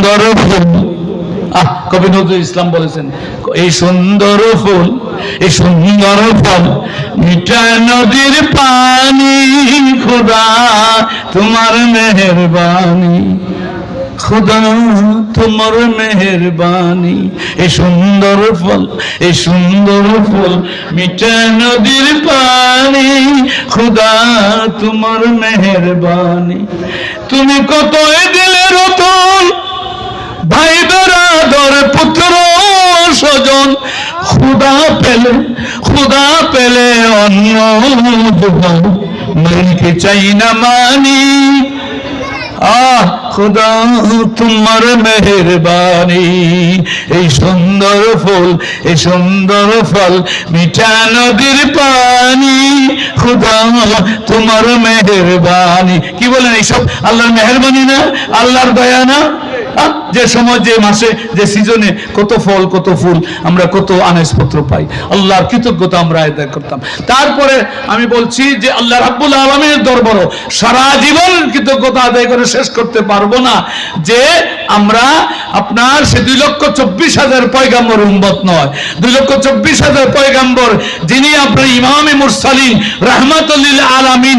সুন্দর ফুল। আহ, কবি নজরুল ইসলাম বলেছেন, এই সুন্দর ফুল, এই সুন্দর ফল, মিঠা নদীর পানি, খুদা তোমার মেহরবানি, খুদা তোমার মেহরবানি, এই সুন্দর ফল, এই সুন্দর ফল, মিঠা নদীর পানি, খুদা তোমার মেহরবানি। তুমি কত দিলে রতন ভাই বেড়াদর পুত্র স্বজন, খুদা পেলে খুদা পেলে অন্য চাই না মানি। আহ, খুদা, তোমার মেহরবানি। এই সুন্দর ফুল, এই সুন্দর ফল, মিঠা নদীর পানি। খুদা, তোমার মেহরবানি। কি বলেন এইসব? আল্লাহর মেহরবানি না? আল্লাহর দয়া না? যে সময়, যে মাসে, যে সিজনে কত ফল, কত ফুল, আমরা কত আনাজপত্র পাই। আল্লাহর কৃতজ্ঞতা আমরা আদায় করতাম। তারপরে আমি বলছি যে আল্লাহ রাব্বুল আলমীর দরবারও সারা জীবন কৃতজ্ঞতা আদায় করে শেষ করতে পারব না যে আমরা আপনার সে দুই লক্ষ চব্বিশ হাজার পয়গাম্বর উম্মত নয়। দুই লক্ষ চব্বিশ হাজার পয়গাম্বর যিনি আপনার ইমামে মুরসালিন রহমাতুল্লিল আলামিন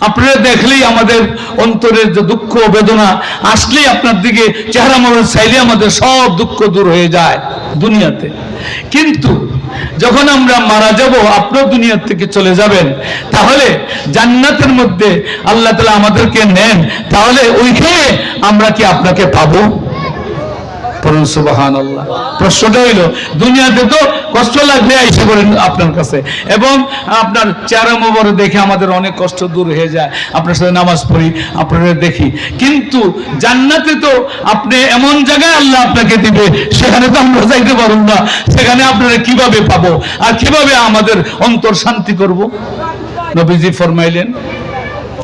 আপনারা দেখলেই আমাদের অন্তরের যে দুঃখ বেদনা, আসলেই আপনার দিকে চেহারা মরণ চাইলে আমাদের সব দুঃখ দূর হয়ে যায় দুনিয়াতে। কিন্তু যখন আমরা মারা যাব আপনার দুনিয়ার থেকে চলে যাবেন। তাহলে জান্নাতের মধ্যে আল্লাহ তালা আমাদেরকে নেন। তাহলে ওইখানে আমরা কি আপনাকে পাবো? পড়ুন সুবাহান আল্লাহ প্রশ্নটা হইল, দুনিয়াতে তো কষ্ট লাগলে আইসে করেন আপনার কাছে। এবং আপনার চেহারা মোবর দেখে আমাদের অনেক কষ্ট দূর হয়ে যায়। আপনার সাথে নামাজ পড়ি আপনারা দেখি। কিন্তু জান্নাতে তো আপনি এমন জায়গায় আল্লাহ আপনাকে দিবে, সেখানে তো আমরা যাইতে পারব না। সেখানে আপনারা কীভাবে পাবো? আর কীভাবে আমাদের অন্তর শান্তি করব? নবীজি ফরমাইলেন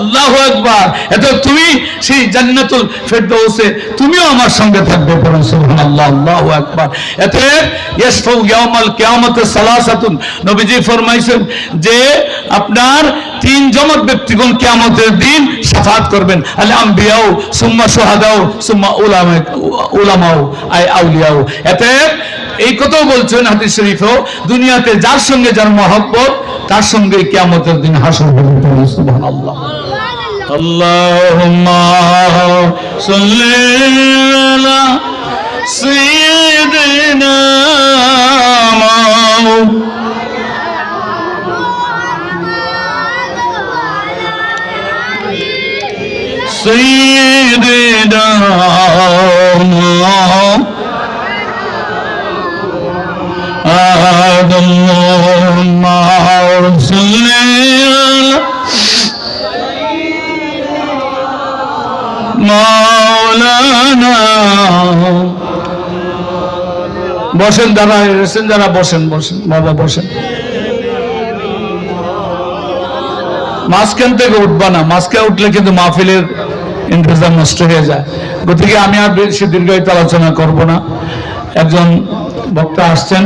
আল্লাহু আকবার। এত তুমি সেই জান্নাতুল ফেরদৌসে তুমিও আমার সঙ্গে থাকবে পড়ুন সুবহানাল্লাহ, আল্লাহু আকবার। এতে ইয়াসফু ইয়াউমাল কিয়ামতে সালাসাতুন। নবীজি ফরমাইছেন যে আপনার তিন জমক ব্যক্তিগণ কিয়ামতের দিন শাফাত করবেন। আল আম্বিয়াও সুম্মা শুহাদাও সুম্মা উলামা উলামাও আই আউলিয়াও এতে এই কথাও বলছেন হাদিস শরীফেও দুনিয়াতে যার সঙ্গে যার মহব্বত তার সঙ্গে কিয়ামতের দিন হাসর হবে পড়ুন সুবহানাল্লাহ اللهم صل على سيدنا محمد سيدنا اللهم صل على মাওলানা বসেন দাদা এসেছেন যারা বসেন বসেন বাবা বসেন মাঝখান থেকে উঠবা না মাঝখানে উঠলে কিন্তু মাহফিলের ইন্তজাম নষ্ট হয়ে যায় গতিকে আমি আর বেশি দীর্ঘায়িত আলোচনা করব না একজন বক্তা আসছেন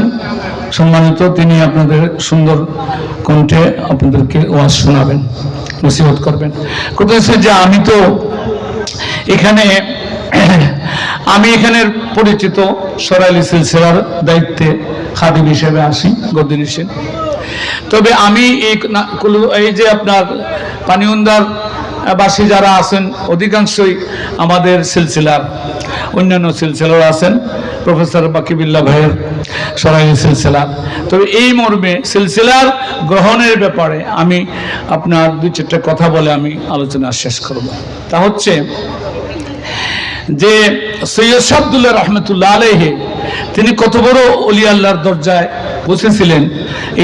সম্মানিত তিনি আপনাদের সুন্দর কণ্ঠে আপনাদেরকে ওয়াজ শোনাবেন, নসিহত করবেন। কথা যে আমি তো এখানে, আমি এখানের পরিচিত সরাইলি সিলসিলার দায়িত্বে খাদিম হিসেবে আসি গদিন তবে আমি এই এই যে আপনার পানিউন্দার বাসী যারা আছেন, অধিকাংশই আমাদের সিলসিলার, অন্যান্য সিলসিলার আছেন। প্রফেসর বাকিবিল্লা ভাইয়ের সরাই সিলসিলার তবে এই মর্মে সিলসিলার গ্রহণের ব্যাপারে আমি আপনার দুই চারটা কথা বলে আমি আলোচনা শেষ করব। তা হচ্ছে যে সৈয়দ শাবদুল্লাহ রহমতুল্লাহ আলহে তিনি কত বড় অলি আল্লাহর দরজায় বসেছিলেন,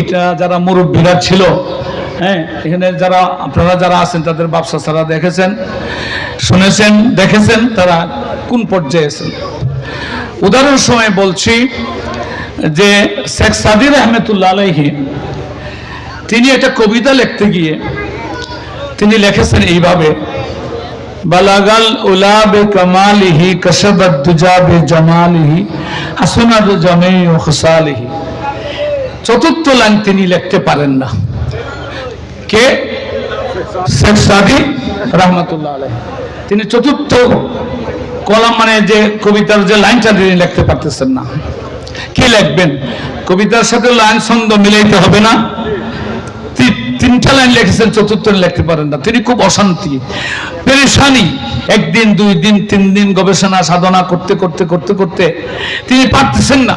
এটা যারা মুরব্বীরা ছিল হ্যাঁ এখানে যারা, আপনারা যারা আছেন, তাদের ব্যবসা ছাড়া দেখেছেন, শুনেছেন, দেখেছেন, তারা কোন পর্যায়ে আছেন? উদাহরণ সময় বলছি যে শেখ সাদির আহমেদুল্লাহ আলহি তিনি একটা কবিতা লিখতে গিয়ে, তিনি লিখেছেন এইভাবে, বালাগাল উলা বে কামালিহি কসবত দুজা বে জামালিহি হাসনাদ জামে ও খুসালিহি। চতুর্থ লাইন তিনি লিখতে পারেন না। কে? শেখ সাদি রহমতুল্লাহ আলাই তিনি চতুর্থ কলাম মানে যে কবিতার যে লাইনটা তিনি লিখতে পারতেছেন না। কি লিখবেন? কবিতার সাথে লাইন ছন্দ মিলাইতে হবে না। তিনটা লাইন লিখেছেন, চতুর্থ লিখতে পারেন না। তিনি খুব অশান্তি, পেরেশানি। একদিন, দুই দিন, তিন দিন গবেষণা, সাধনা করতে করতে করতে করতে তিনি পারতেছেন না।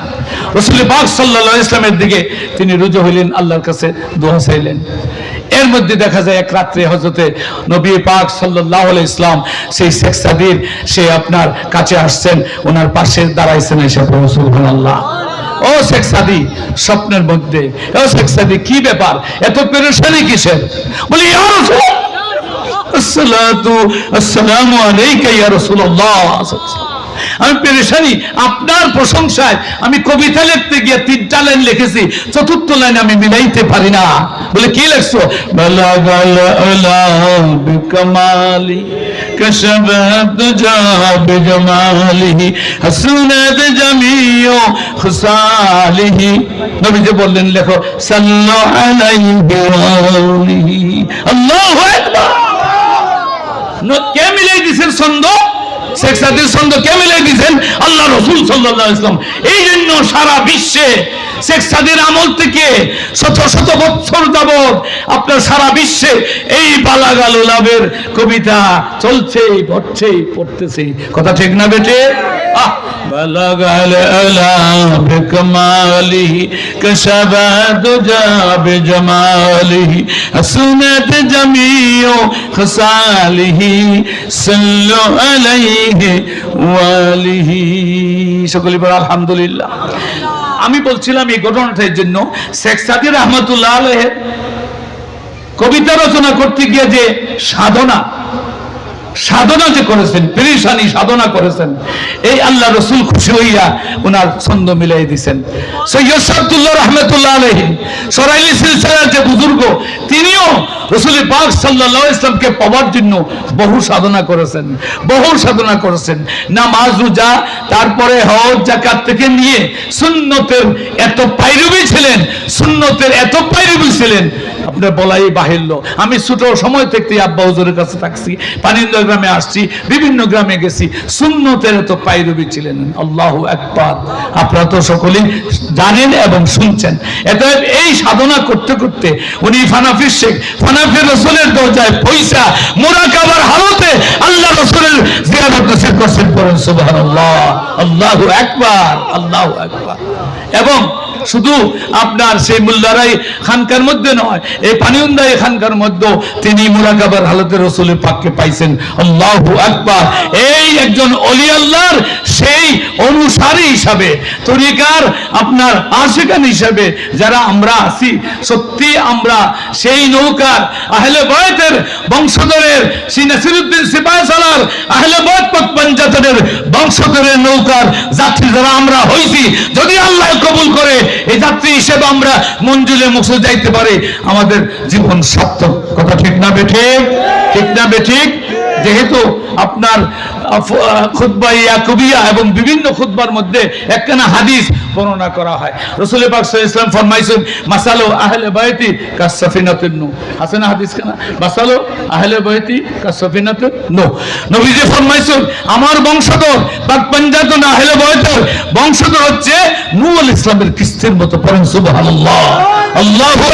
রসুল পাক সাল্লাহ ইসলামের দিকে তিনি রুজু হইলেন, আল্লাহর কাছে দোয়া চাইলেন। এর মধ্যে দেখা যায় এক রাত্রে হজরতে নবী পাক সাল্লাহ ইসলাম সেই শেখ সাদির, সে আপনার কাছে আসছেন, ওনার পাশে দাঁড়াইছেন এসে রসুল আল্লাহ ও শেখ সাদি, স্বপ্নের মধ্যে। ও শেখ সাদি, কি ব্যাপার? এত পেরেশানি কিসের? বলি আসসালামু আলাইকা ইয়া রাসূলুল্লাহ। আমি পেরেশানি আপনার প্রশংসায় আমি কবিতা লিখতে গিয়ে তিনটা লাইন লিখেছি চতুর্থ লাইন আমি মিলাইতে পারি না বলে কি লিখছো বালাগাল আলা বিকামালি كشفت جاب جماله حسنت جميع خصاله নবী যে বললেন লেখো সাল্লু আলাইহি ওয়ালিহি আল্লাহু আকবার ন- কে মিলাই দিছেন ছন্দ শেখ সাদির ছন্দ কে মিলাই দিয়েছেন আল্লাহ রসুল সাল্লাহ ইসলাম এই জন্য সারা বিশ্বে শেখ সাদির আমল থেকে শত শত বছর যাবত আপনার সারা বিশ্বে এই বালাগাল লাভের কবিতা চলছে ঘটছে পড়তেছে। কথা ঠিক না বেটে আলহামদুলিল্লাহ। আমি বলছিলাম এই ঘটনাটার জন্য শেখ সাদির রহমতুল্লাহ কবিতা রচনা করতে গিয়ে যে সাধনা সাধনা যে করেছেন, পেরেশানি সাধনা করেছেন, এই আল্লাহ রসুল খুশি হইয়া ওনার ছন্দ মিলাই দিছেন। সৈয়দ রহমতুল্লাহ আলহী সরাইলি সিলসিলার যে বুজুর্গ, তিনিও রসুল পাক সাল্লাহ ইসলামকে পাওয়ার জন্য বহু সাধনা করেছেন, বহু সাধনা করেছেন। নামাজ, রোজা, তারপরে হজ জাকাত থেকে নিয়ে সুন্নতের এত পাইরবি ছিলেন, সুন্নতের এত পাইরবি ছিলেন আপনার বলাই বাহিল্য। আমি ছোট সময় থেকে আব্বা হুজুরের কাছে থাকছি পানিন্দ গ্রামে আসছি, বিভিন্ন গ্রামে গেছি। সুন্নতের তো পাইরবি ছিলেন। আল্লাহ একবার আপনারা তো সকলেই জানেন এবং শুনছেন। এত এই সাধনা করতে করতে উনি ফানাফির শেখ, ফানাফির রসুলের দরজায় পয়সা, মোরাকাবার হালতে আল্লাহ রসুলের জিয়ারত নসিব করছেন পড়েন, সুবহানাল্লাহ। আল্লাহু একবার আল্লাহু একবার এবং শুধু আপনার সেই মুল্লারাই খানকার মধ্যে নয়, এই পানিউন্দাই খানকার মধ্যে তিনি মুরাকাবার হালতে রসুলের পাককে পাইছেন। আল্লাহ আকবার। এই একজন অলি আল্লাহর অনুসারী হিসাবে, তরিকার আপনার আশেকান হিসাবে যারা আমরা আছি, সত্যি আমরা সেই নৌকার আহলে বয়তের বংশধরের, শ্রী নাসিরুদ্দিন সিপাহ সালার আহলে বয়ত পঞ্চায়েতের বংশধরের নৌকার যাত্রী যারা আমরা হইছি, যদি আল্লাহ কবুল করে, এই যাত্রী হিসেবে আমরা মঞ্জুলে মুখে যাইতে পারি, আমাদের জীবন সার্থক। কথা ঠিক না বেঠে ঠিক? না বেঠিক যেহেতু আপনার এবং বিভিন্ন খুদ্বার মধ্যে একখানা হাদিস বর্ণনা করা হয়। রসুল ইসলাম ফরমাইছেন, মাসালো আহলে বাইতি কাসফিনাতুন আছে না হাদিস কেনা? মাসালো আহলে বাইতি কাসফিনাতুন নবীজি ফরমাইছেন, আমার বংশধর পাক পঞ্জাতন আহলে বংশধর হচ্ছে নূহ ইসলামের কিস্তির মতো পড়েন সুবহানাল্লাহ। আল্লাহু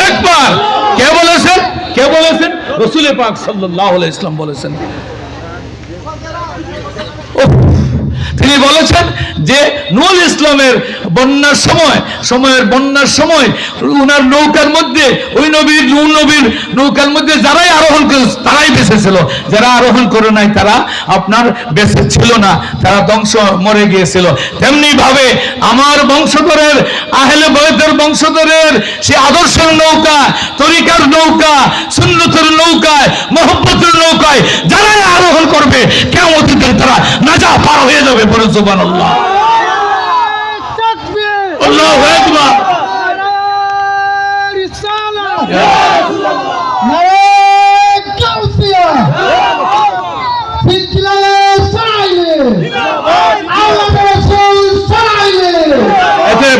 কে বলেছেন? কে বলেছেন? রসুল পাক সাল্লাহ ইসলাম বলেছেন। ওহ তিনি বলেছেন যে নুল ইসলামের বন্যার সময়, সময়ের বন্যার সময় উনার নৌকার মধ্যে, ওই নবীর, নূর নবীর নৌকার মধ্যে যারাই আরোহণ করে তারাই বেঁচে ছিল যারা আরোহণ করে নাই, তারা আপনার বেঁচে ছিল না। তারা ধ্বংস মরে গিয়েছিল। তেমনি ভাবে আমার বংশধরের, আহলে বয়দের বংশধরের সে আদর্শের নৌকা, তরিকার নৌকা, সুন্নতের নৌকায়, মোহব্বতের নৌকায় যারাই আরোহণ করবে কেমন তারা না যা পার হয়ে যাবে বলে জোবান আল্লাহ আল্লাহু আকবার এতে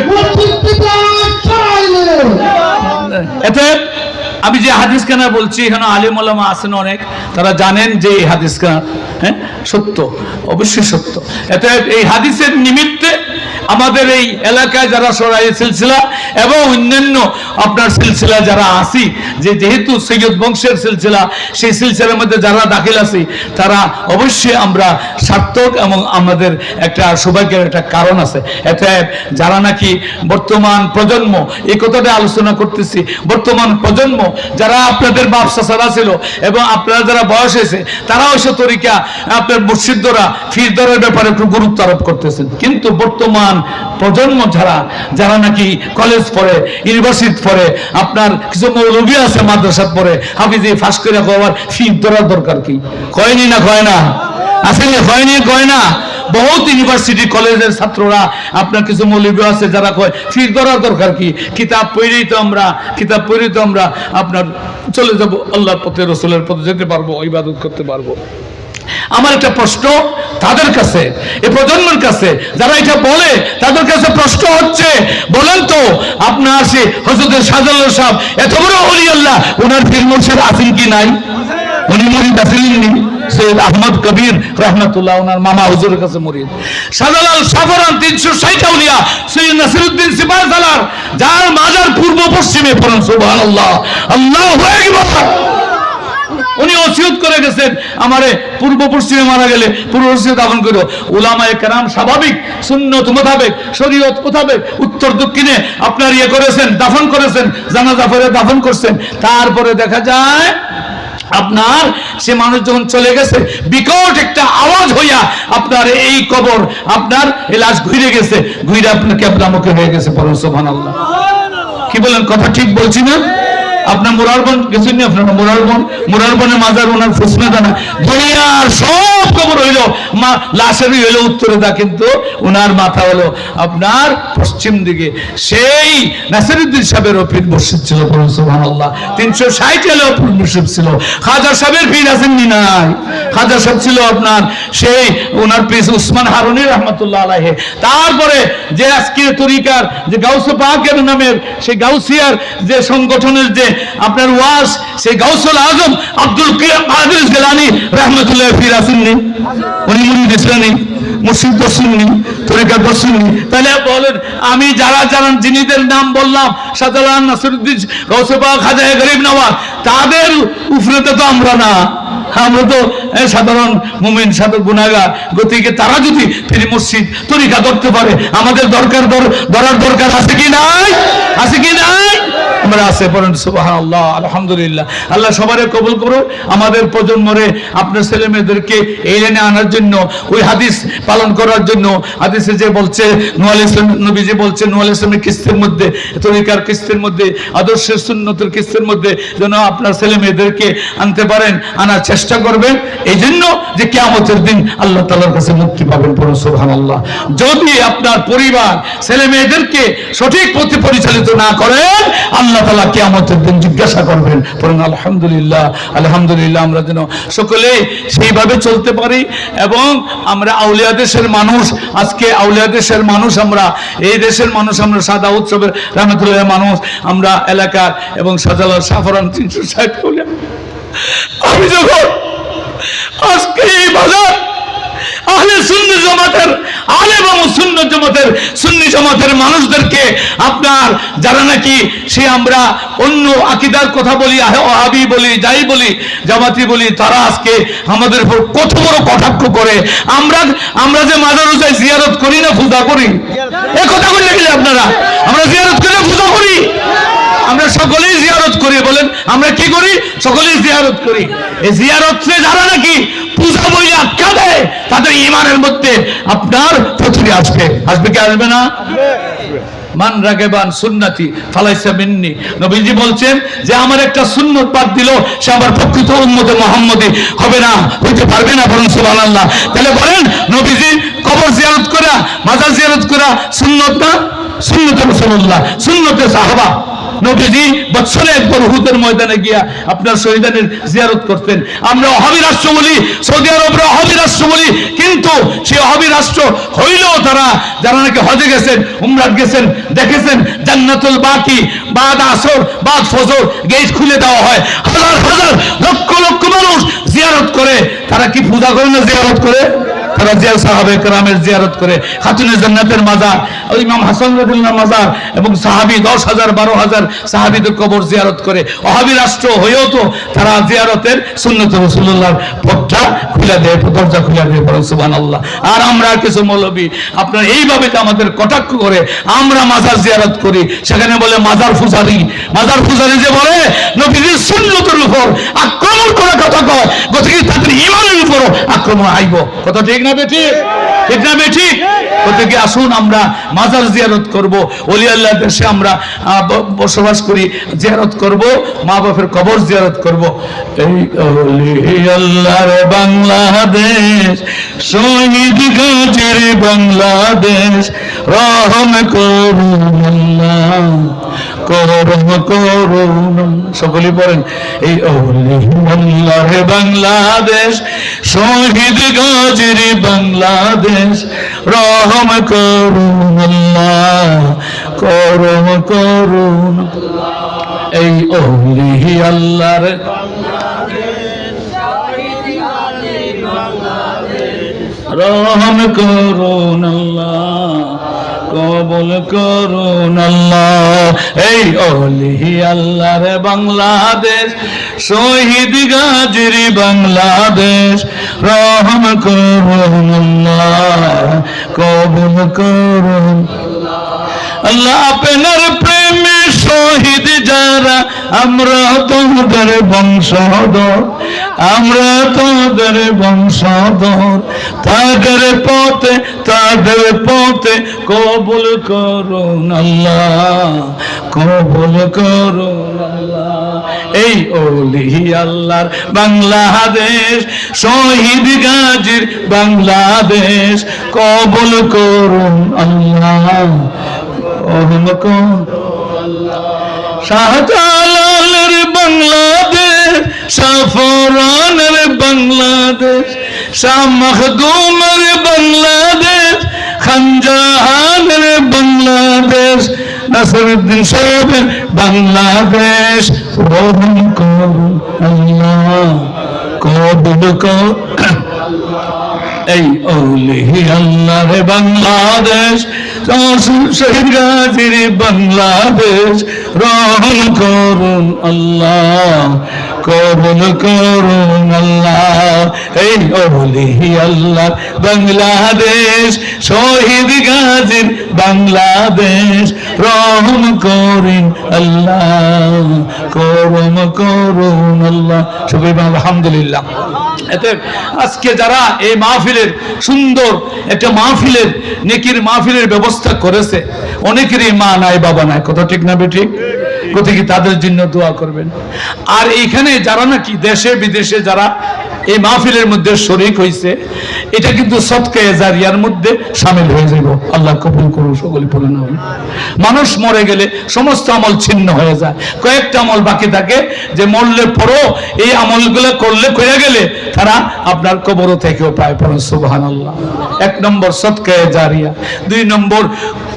এতে আমি যে হাদিস খানা বলছি, এখানে আলিম ওলামা আছেন অনেক, তারা জানেন যে এই হাদিস খানা হ্যাঁ সত্য, অবশ্যই সত্য। এতে এই হাদিসের নিমিত্তে আমাদের এই এলাকায় যারা সরাই সিলসিলা এবং অন্যান্য আপনার সিলসিলা যারা আসি, যে যেহেতু সৈয়দ বংশের সিলসিলা, সেই সিলসিলার মধ্যে যারা দাখিল আছি, তারা অবশ্যই আমরা সার্থক এবং আমাদের একটা সৌভাগ্যের একটা কারণ আছে। এতে যারা নাকি বর্তমান প্রজন্ম, এই কথাটা আলোচনা করতেছি, বর্তমান প্রজন্ম যারা আপনাদের বাপসা ছাড়া ছিল এবং আপনারা যারা বয়স হয়েছে, তারাও সে তরিকা আপনার মুর্শিদরা, ফিরদরের ব্যাপারে একটু গুরুত্ব আরোপ করতেছেন। কিন্তু বর্তমান প্রজন্ম যারা যারা নাকি কলেজ পড়ে ইউনিভার্সিটি পড়ে, আপনার কিছু মৌলবী আছে মাদ্রাসা পড়ে হাফিজি ফাঁস করে আবার ফির ধরার দরকার কি? কয়নি না কয় না? আসেনি হয়নি কয় না? বহুত ইউনিভার্সিটি কলেজের ছাত্ররা আপনার কিছু মৌলবী আছে যারা কয়, ফির ধরার দরকার কি? কিতাব পড়েই তো আমরা, কিতাব পড়েই তো আমরা আপনার চলে যাব, আল্লাহর পথে, রসুলের পথে যেতে পারব, ইবাদত করতে পারব। আমার একটা প্রশ্ন তাদের কাছে, এ প্রজন্মের কাছে, যারা এটা বলে, তাদের কাছে প্রশ্ন হচ্ছে, বলেন তো আপনার সে হজরতের সাজাল্লাহ সাহেব, এত বড় অলি আল্লাহ ওনার মুর্শিদ আছেন কি নাই? সৈয়দ আহমদ কবির, রহমতুল্লাহ ওনার মামা হুজুরের কাছে মরিদ। শাহজালাল সাফরান তিনশো ষাট আউলিয়া, সৈয়দ নাসিরুদ্দিন সিপাহ সালার যার মাজার পূর্ব পশ্চিমে পড়েন, সুবহানাল্লাহ। আল্লাহু আকবার। উনি ওসিয়ত করে গেছেন, আমারে পূর্ব পশ্চিমে মারা গেলে, পূর্ব পশ্চিমে দাফন করো উলামায়ে কেরাম স্বাভাবিক, সুন্নত মোতাবেক, শরীয়ত মোতাবেক, উত্তর দক্ষিণে আপনার ইয়ে করেছেন, দাফন করেছেন, জানাজা পরে দাফন করছেন। তারপরে দেখা যায় আপনার, সে মানুষ যখন চলে গেছে, বিকট একটা আওয়াজ হইয়া আপনার এই কবর, আপনার এই লাশ ঘুরে গেছে। ঘুরে আপনার মুখে হয়ে গেছে পরম আল্লাহ কি বলেন, কথা ঠিক বলছি না? আপনার মুরারবন গেছেন নি আপনার মুরারবন মুরারবনের মাজার ওনার ফুসনা দানা। দুনিয়ার সব খবর হইল। মা, লাশেরই হইল উত্তরে দা, কিন্তু ওনার মাথা হলো আপনার পশ্চিম দিকে। সেই নাসিরুদ্দিন সাহেবের পীর মসজিদ ছিল সুবহানাল্লাহ। তিনশো ষাট এলো পীর মসজিদ ছিল। খাজা সাহেবের পীর আছেন নি নাই? খাজা সাহেব ছিল আপনার সেই ওনার পীর উসমান হারুনি রহমতুল্লাহ আলাইহে। তারপরে যে আজকের তরিকার, যে গাউসে পাকের নামের সেই গাউসিয়ার যে সংগঠনের যে আপনার ওয়াস সেই গাউসুল আজম আব্দুল গেলানি, রহমতুল্লাহ ফির আসেননি উনি মুরিদ ইসলামী আমি যারা নাম বললাম তাদের উফরেতে তো আমরা না। আমরা তো সাধারণ মুমিন, সাধারণ গতিকে তারা যদি ফিরি মসজিদ তরিকা ধরতে পারে, আমাদের দরকার ধরার দরকার আছে কি নাই? আছে কি নাই? আমরা আছে পড়েন সুবহানাল্লাহ, আলহামদুলিল্লাহ। আল্লাহ সবারে কবুল করো আমাদের প্রজন্মরে আপনার ছেলে মেয়েদেরকে এই লাইনে আনার জন্য, ওই হাদিস পালন করার জন্য, হাদিসে যে বলছে নুয়াল ইসলাম নবী যে বলছে নুয়াল ইসলামের কিস্তির মধ্যে তরিকার কিস্তির মধ্যে, আদর্শের সুন্নতের কিস্তির মধ্যে যেন আপনার ছেলে মেয়েদেরকে আনতে পারেন, আনার চেষ্টা করবেন। এই জন্য যে কেয়ামতের দিন আল্লাহ তালার কাছে মুক্তি পাবেন পড়ুন সুবহানাল্লাহ। যদি আপনার পরিবার ছেলে মেয়েদেরকে সঠিক পথে পরিচালিত না করেন, আল্লাহ তালা কেয়ামতের দিন জিজ্ঞাসা করবেন পড়ুন আলহামদুলিল্লাহ আলহামদুলিল্লাহ, আমরা যেন সকলে সেইভাবে চলতে পারি এবং আমরা আউলিয়া দেশের মানুষ, আজকে আউলিয়া দেশের মানুষ আমরা, এই দেশের মানুষ আমরা সাদা উৎসবের রহমতুল্লাহ মানুষ, আমরা এলাকার এবং সাজালাল সাফরান তিনশো ষাট আমি যখন আজকে এই বাজার আহলে সুন্নি জামাতের আলেম এবং জমাতের, সুন্নি জমাতের মানুষদেরকে আপনার, যারা নাকি সে আমরা অন্য আকিদার কথা বলি আহাবি বলি, যাই বলি, জামাতি বলি, তারা আজকে আমাদের উপর কত বড় কটাক্ষ করে। আমরা আমরা যে মাজার উজায় জিয়ারত করি না, পূজা করি। এ কথা বললে গেলে আপনারা, আমরা জিয়ারত করি না পূজা করি। আমরা সকলেই জিয়ারত করি, বলেন, আমরা কি করি? সকলেই জিয়ারত করি। এই জিয়ারতে যারা নাকি পূজা বই আখ্যা দেয়, তাদের ইমানের মধ্যে আপনার প্রতিটি আসবে। আসবে কি আসবে না? মান রাগেবান সুন্নাতি, ফালাইসা মিন্নি। নবীজি বলছেন যে, আমার একটা সুন্নত বাদ দিল, সে আমার প্রকৃত উম্মতে মোহাম্মদী হবে না, হইতে পারবে না, বরং সুবহানাল্লাহ। তাহলে বলেন, নবীজি কবর জিয়ারত করা, মাজার জিয়ারত করা সুন্নত না? সাহাবা। ময়দানে গিয়া আপনার জিয়ারত করতেন। আমরা রাষ্ট্র বলি, সৌদি আরবরা রাষ্ট্র বলি, কিন্তু রাষ্ট্র হইলেও তারা, যারা নাকি হজে গেছেন, উমরাত গেছেন, দেখেছেন, জান্নাতুল বাকি আসর ফজর খুলে দেওয়া হয়। লক্ষ লক্ষ মানুষ জিয়ারত করে। তারা কি পূজা করে না জিয়ারত করে? কেরামের জিয়ারত করে, খাতুনে মাজার ইমাম হাসান মাজার এবং সাহাবী দশ হাজার, বারো হাজার সাহাবীদের কবর জিয়ারত করে। অহাবি রাষ্ট্র হয়েও তো তারা জিয়ারতের সুন্নত রাসূলুল্লাহর পথটা খুলে দেয়, দরজা খুলে দেয় বলেন সুবহানাল্লাহ। আর আমরা কিছু মৌলবী, আপনার এইভাবে আমাদের কটাক্ষ করে, আমরা মাজার জিয়ারত করি, সেখানে বলে মাজার পূজারি। মাজার পূজারি যে বলে, নবীজির সুন্নতের উপর আক্রমণ করার কথা কয়, গতিকে তাদের ইমানের উপর আক্রমণ আইব। কথা ঠিক না? ঠিক? না বেঠি গতিকে আসুন আমরা মাজার জিয়ারত করব আল্লাহ দেশে আমরা বসবাস করি, জিয়ারত করব মা বাপের কবর জিয়ারত করব। এই বাংলাদেশ, শহীদ বাংলাদেশ, রহম করুন করুন করুন সকলে পড়েন, এই আল্লাহর বাংলাদেশ, শহীদ গাজীর বাংলাদেশ, রহম করুন আল্লাহ করুন। এই ওলি আল্লাহর রহম করুন আল্লাহ কবল করুন আল্লাহ। এই অলিহি আল্লাহর বাংলাদেশ, শহীদ গাজরি বাংলাদেশ, রহম করুন আল্লাহ, কবল করুন আল্লাহ আপনার প্রেমে শহীদ যারা, আমরা তোমাদের বংশধর, আমরা তোমাদের বংশধর। তাদের পথে তাদের পথে কবুল করুন আল্লাহ, কবুল করুন আল্লাহ। এই ওলি আল্লাহর বাংলাদেশ, শহীদ গাজীর বাংলাদেশ, কবুল করুন আল্লাহ। কবুল শাহজালালের বাংলাদেশ সাফরানের বাংলাদেশ, শাহ মখদুমের বাংলাদেশ খানজাহানের বাংলাদেশ, নাসরুদ্দিন সাহেবের বাংলাদেশ। রহম করুন আল্লাহ, কবুল কর। এই ওলি আল্লাহর বাংলাদেশ শহীদ গাজীর বাংলাদেশ রহম করুন আল্লাহ। কবুল করুন আল্লাহ। এই ওলি আল্লাহ, বাংলাদেশ শহীদ গাজীর বাংলাদেশ, রহম করিন আল্লাহ, করম করুন আল্লাহ। সবাই আলহামদুলিল্লাহ। আজকে যারা এই মাহফিলের সুন্দর একটা মাহফিলের, নেকির মাহফিলের ব্যবস্থা করেছে, অনেকেরই মা নাই, বাবা নাই। কথা ঠিক না বেঠিক কোথায় তাদের জন্য দোয়া করবেন। আর এখানে যারা নাকি দেশে বিদেশে যারা এই মাহফিলের মধ্যে শরিক হয়েছে এটা কিন্তু সৎকে জারিয়ার মধ্যে সামিল হয়ে যাব আল্লাহ কবুল করুন সকলে পড়ে না মানুষ মরে গেলে সমস্ত আমল ছিন্ন হয়ে যায়। কয়েকটা আমল বাকি থাকে, যে মরলে পরও এই আমলগুলো করলে কয়ে গেলে তারা আপনার কবরও থেকেও পায় পড়েন সুবহান আল্লাহ এক নম্বর সৎকায় জারিয়া। দুই নম্বর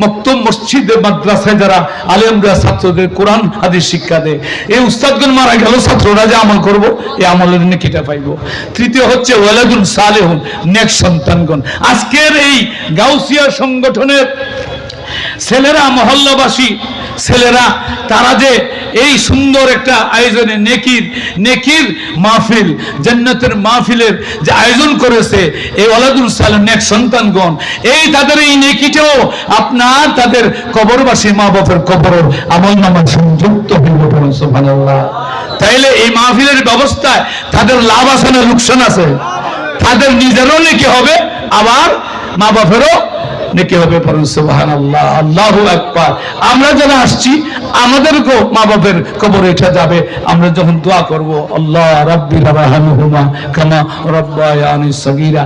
মক্তব মসজিদে, মাদ্রাসায় যারা আলেমরা, ছাত্রদের কোরআন আদি শিক্ষা দেয়। এই উস্তাদগণ মারা গেল, ছাত্ররা যে আমল করব, এই আমলের নেকিটা পাইব। তৃতীয় হচ্ছে ওয়ালাদুল সালেহুন নেক সন্তানগণ। আজকের এই গাউসিয়া সংগঠনের ছেলেরা, মহল্লাবাসী ছেলেরা, তারা যে এই সুন্দর একটা আয়োজনে নেকির নেকির মাহফিল, জান্নাতের মাহফিলের যে আয়োজন করেছে, এই ওয়ালাদুল সালাম নেক সন্তানগণ, এই তাদের এই নেকিটাও আপনার তাদের কবরবাসী মা বাপের কবর আমল নামার সংযুক্ত তাইলে এই মাহফিলের ব্যবস্থায় তাদের লাভ আছে না লোকসান আছে? তাদের নিজেরও নেকি হবে, আবার মা বাপেরও নেকি হবে। আল্লাহ আল্লাহ একবার আমরা যারা আসছি, আমাদেরকেও মা বাপের কবর এটা যাবে। আমরা যখন দোয়া করব, আল্লাহ রাব্বির রাহমাহুমা কামা রব্বায়ানি সগীরা।